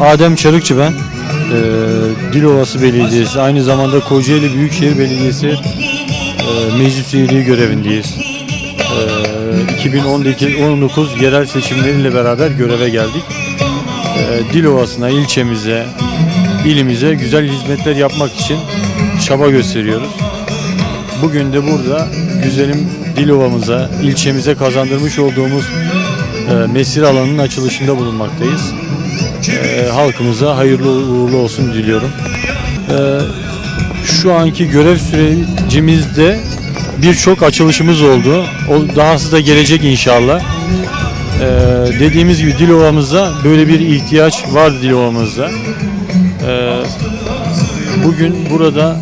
Adem Çarıkçı ben. Ee, Dilovası Belediyesi, aynı zamanda Kocaeli Büyükşehir Belediyesi e, meclis üyeliği görevindeyiz. Ee, 2019 yerel seçimleriyle beraber göreve geldik. Ee, Dilovası'na, ilçemize, ilimize güzel hizmetler yapmak için çaba gösteriyoruz. Bugün de burada güzelim Dilova'mıza, ilçemize kazandırmış olduğumuz e, mesire alanının açılışında bulunmaktayız. E, halkımıza hayırlı uğurlu olsun diliyorum. E, şu anki görev sürecimizde birçok açılışımız oldu. O dahası da gelecek inşallah. E, dediğimiz gibi Dilova'mıza böyle bir ihtiyaç var Dilova'mızda. E, bugün burada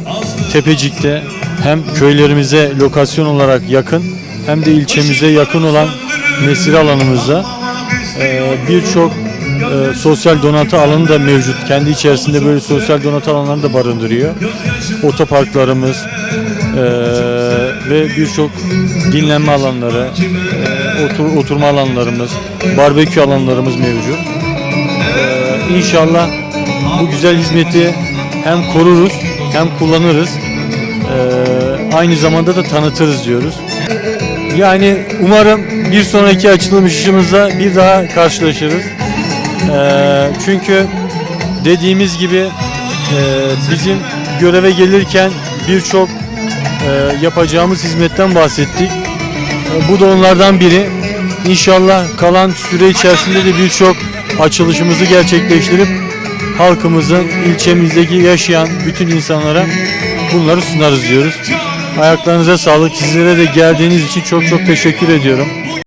Tepecik'te hem köylerimize lokasyon olarak yakın hem de ilçemize yakın olan mesire alanımızda e, birçok e, sosyal donatı alanı da mevcut. Kendi içerisinde böyle sosyal donatı alanlarını da barındırıyor. Otoparklarımız e, ve birçok dinlenme alanları, e, otur, oturma alanlarımız, barbekü alanlarımız mevcut. E, İnşallah bu güzel hizmeti hem koruruz hem kullanırız. E, aynı zamanda da tanıtırız diyoruz. Yani umarım bir sonraki açılışımızda bir daha karşılaşırız. Ee, çünkü dediğimiz gibi e, bizim göreve gelirken birçok e, yapacağımız hizmetten bahsettik. E, bu da onlardan biri. İnşallah kalan süre içerisinde de birçok açılışımızı gerçekleştirip halkımızın, ilçemizdeki yaşayan bütün insanlara bunları sunarız diyoruz. Ayaklarınıza sağlık. Sizlere de geldiğiniz için çok çok teşekkür ediyorum.